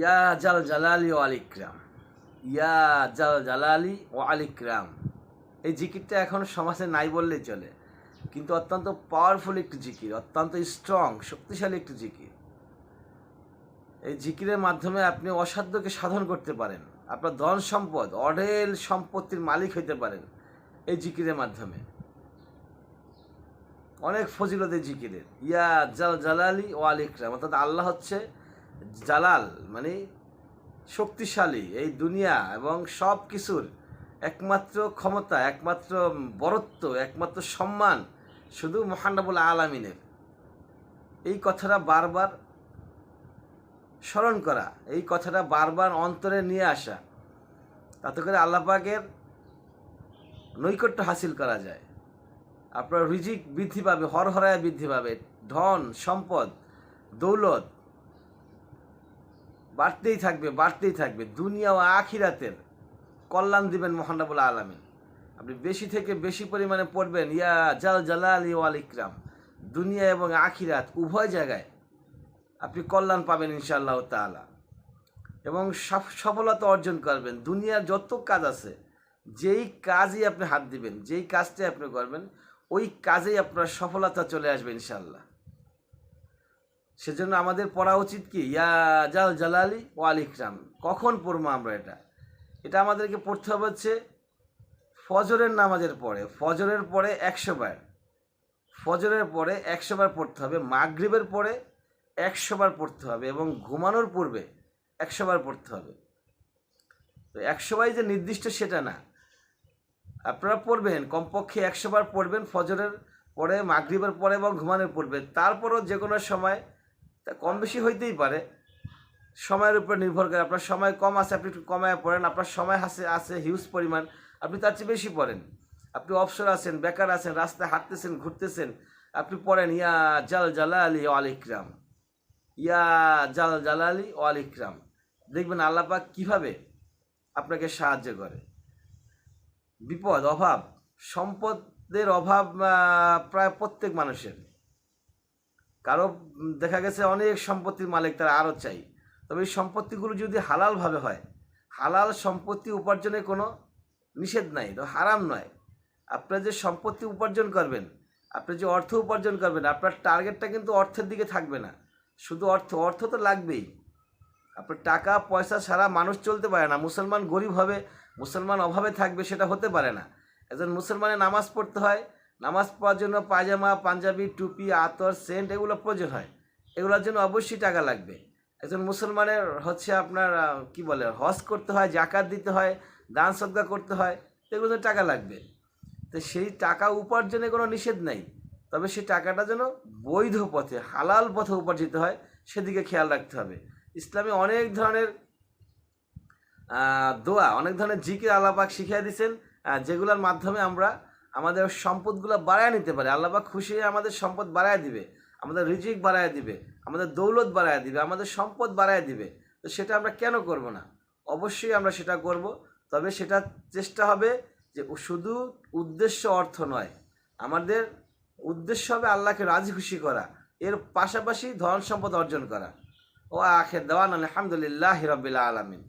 ইয়া জাল জালালি ও আলিক্রাম ইয়া জাল জালালি ও আলিক্রাম এই জিকিরটা এখন সমাজে নাই বললেই চলে। কিন্তু অত্যন্ত পাওয়ারফুল একটি জিকির, অত্যন্ত স্ট্রং শক্তিশালী একটি জিকির। এই জিকিরের মাধ্যমে আপনি অসাধ্যকে সাধন করতে পারেন। আপনার ধন সম্পদ, অঢেল সম্পত্তির মালিক হইতে পারেন এই জিকিরের মাধ্যমে। অনেক ফজিলত এই জিকিরের। ইয়া জাল জালালি ও আলিকরাম অর্থাৎ আল্লাহ হচ্ছে জালাল মানে শক্তিশালী এই দুনিয়া এবং সব কিছুর একমাত্র ক্ষমতা, একমাত্র বরত্ব, একমাত্র সম্মান শুধু মহানবুল আলামিনের। এই কথাটা বারবার স্মরণ করা, এই কথাটা বারবার অন্তরে নিয়ে আসা, তাতে করে আল্লাপাকের নৈকট্য হাসিল করা যায়। আপনার রিজিক বৃদ্ধি পাবে, হরহরায় বৃদ্ধি পাবে, ধন, সম্পদ, দৌলত বাড়তেই থাকবে বাড়তেই থাকবে। দুনিয়া ও আখিরাতের কল্যাণ দিবেন মহানবুল আলমিন। আপনি বেশি থেকে বেশি পরিমাণে পড়বেন, ইয়া জাল জালাল ওয়াল ইকরাম। দুনিয়া এবং আখিরাত উভয় জায়গায় আপনি কল্যাণ পাবেন ইনশাআল্লাহ তাআলা। এবং সফ- সফলতা অর্জন করবেন। দুনিয়ার যত কাজ আছে, যেই কাজই আপনি হাত দিবেন, যেই কাজটাই আপনি করবেন, ওই কাজেই আপনার সফলতা চলে আসবে ইনশাআল্লাহ। সেজন্য আমাদের পড়া উচিত কি, ইয়া জাল জালালি ও আল ইকরাম। কখন পড়ব আমরা এটা? এটা আমাদেরকে পড়তে হবে হচ্ছে ফজরের নামাজের পরে। ফজরের পরে একশো বার। ফজরের পরে একশো বার পড়তে হবে। মাগরিবের পরে একশো বার পড়তে হবে এবং ঘুমানোর পূর্বে একশো বার পড়তে হবে। তো একশো বার যে নির্দিষ্ট সেটা না। আপনারা পড়বেন, কমপক্ষে একশো বার পড়বেন ফজরের পরে, মাগরিবের পরে এবং ঘুমানোর পূর্বে। তারপরও যে কোনো সময় তা কম বেশি হইতেই পারে। সময়ের উপর নির্ভর করে। আপনার সময় কম আছে, আপনি একটু কমায় পড়েন। আপনার সময় আছে আছে হিউজ পরিমাণ। আপনি তার চেয়ে বেশি পড়েন। আপনি অবসর আছেন, বেকার আছেন, রাস্তায় হাঁটতেছেন, ঘুরতেছেন, আপনি পড়েন, ইয়া জাল জালালি ও আলিকরাম ইয়া জাল জালালি ও আলিকরাম দেখবেন আল্লাপাক কীভাবে আপনাকে সাহায্য করে। বিপদ, অভাব, সম্পদের অভাব প্রায় প্রত্যেক মানুষের। কারও দেখা গেছে অনেক সম্পত্তির মালিক তারা আরও চাই। তবে এই সম্পত্তিগুলো যদি হালালভাবে হয়, হালাল সম্পত্তি উপার্জনে কোনো নিষেধ নাই তো হারাম নয়। আপনার যে সম্পত্তি উপার্জন করবেন, আপনি যে অর্থ উপার্জন করবেন, আপনার টার্গেটটা কিন্তু অর্থের দিকে থাকবে না। শুধু অর্থ অর্থ তো লাগবেই। আপনার টাকা, পয়সা ছাড়া মানুষ চলতে পারে না। মুসলমান গরিব হবে, মুসলমান অভাবে থাকবে সেটা হতে পারে না। একজন মুসলমানের নামাজ পড়তে হয় নামাজ পড়ার জন্য পায়জামা, পাঞ্জাবি, টুপি, আতর, সেন্ট এগুলো প্রয়োজন হয়। এগুলোর জন্য অবশ্যই টাকা লাগবে। একজন মুসলমানের হচ্ছে আপনার কি বলে, হজ করতে হয়, জাকাত দিতে হয়, দান সদ্গা করতে হয় এগুলো তো টাকা লাগবে। তো সেই টাকা উপার্জনে কোনো নিষেধ নাই। তবে সেই টাকাটা যেন বৈধ পথে, হালাল পথে উপার্জিত হয়, সেদিকে খেয়াল রাখতে হবে। ইসলামে অনেক ধরনের দোয়া, অনেক ধরনের জিকির আল্লাপাক শিখিয়ে দিয়েছেন যেগুলোর মাধ্যমে আমরা আমাদের সম্পদগুলো বাড়ায় নিতে পারি। আল্লাপাক খুশি আমাদের সম্পদ বাড়ায় দিবে। আমাদের রিজিক বাড়ায় দিবে। আমাদের দৌলত বাড়ায় দিবে। আমাদের সম্পদ বাড়ায় দিবে। তো সেটা আমরা কেন করব না? অবশ্যই আমরা সেটা করব। তবে সেটা চেষ্টা হবে যে শুধু উদ্দেশ্য অর্থ নয়। আমাদের উদ্দেশ্য হবে আল্লাহকে রাজি খুশি করা। এর পাশাপাশি ধন সম্পদ অর্জন করা। ও আখের দেওয়ান আলহামদুলিল্লাহ রবিল্লা আলমিন।